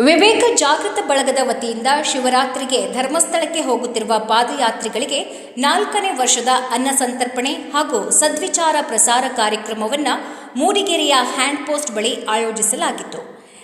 ವಿವೇಕ ಜಾಗೃತ ಬಳಗದ ವತಿಯಿಂದ ಶಿವರಾತ್ರಿಗೆ ಧರ್ಮಸ್ಥಳಕ್ಕೆ ಹೋಗುತ್ತಿರುವ ಪಾದಯಾತ್ರಿಗಳಿಗೆ ನಾಲ್ಕನೇ ವರ್ಷದ ಅನ್ನ ಸಂತರ್ಪಣೆ ಹಾಗೂ ಸದ್ವಿಚಾರ ಪ್ರಸಾರ ಕಾರ್ಯಕ್ರಮವನ್ನು ಮೂಡಿಗೆರೆಯ ಹ್ಯಾಂಡ್ ಪೋಸ್ಟ್ ಬಳಿ ಆಯೋಜಿಸಲಾಗಿತ್ತು.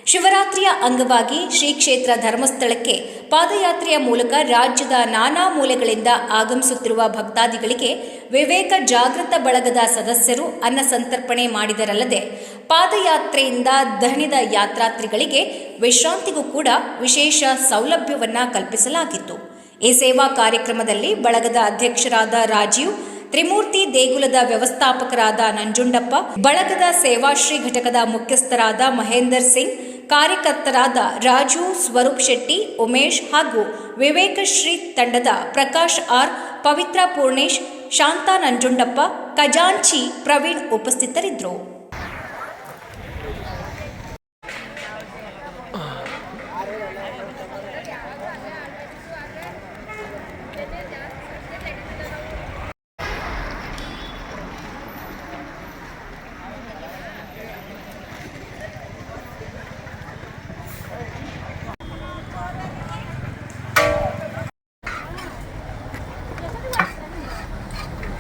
ಶಿವರಾತ್ರಿಯ ಅಂಗವಾಗಿ ಶ್ರೀ ಕ್ಷೇತ್ರ ಧರ್ಮಸ್ಥಳಕ್ಕೆ ಪಾದಯಾತ್ರೆಯ ಮೂಲಕ ರಾಜ್ಯದ ನಾನಾ ಮೂಲೆಗಳಿಂದ ಆಗಮಿಸುತ್ತಿರುವ ಭಕ್ತಾದಿಗಳಿಗೆ ವಿವೇಕ ಜಾಗೃತ ಬಳಗದ ಸದಸ್ಯರು ಅನ್ನ ಸಂತರ್ಪಣೆ ಮಾಡಿದರಲ್ಲದೆ ಪಾದಯಾತ್ರೆಯಿಂದ ದಣಿದ ಯಾತ್ರಾರ್ಥಿಗಳಿಗೆ ವಿಶ್ರಾಂತಿಗೂ ಕೂಡ ವಿಶೇಷ ಸೌಲಭ್ಯವನ್ನ ಕಲ್ಪಿಸಲಾಗಿತ್ತು. ಈ ಸೇವಾ ಕಾರ್ಯಕ್ರಮದಲ್ಲಿ ಬಳಗದ ಅಧ್ಯಕ್ಷರಾದ ರಾಜೀವ್, ತ್ರಿಮೂರ್ತಿ ದೇಗುಲದ ವ್ಯವಸ್ಥಾಪಕರಾದ ನಂಜುಂಡಪ್ಪ, ಬಳಗದ ಸೇವಾಶ್ರೀ ಘಟಕದ ಮುಖ್ಯಸ್ಥರಾದ ಮಹೇಂದರ್ ಸಿಂಗ್, ಕಾರ್ಯಕರ್ತರಾದ ರಾಜು ಸ್ವರೂಪ್ ಶೆಟ್ಟಿ, ಉಮೇಶ್ ಹಾಗೂ ವಿವೇಕಶ್ರೀ ತಂಡದ ಪ್ರಕಾಶ್ ಆರ್, ಪವಿತ್ರ ಪೂರ್ಣೇಶ್, ಶಾಂತಾ ನಂಜುಂಡಪ್ಪ, ಖಜಾಂಚಿ ಪ್ರವೀಣ್ ಉಪಸ್ಥಿತರಿದ್ದರು.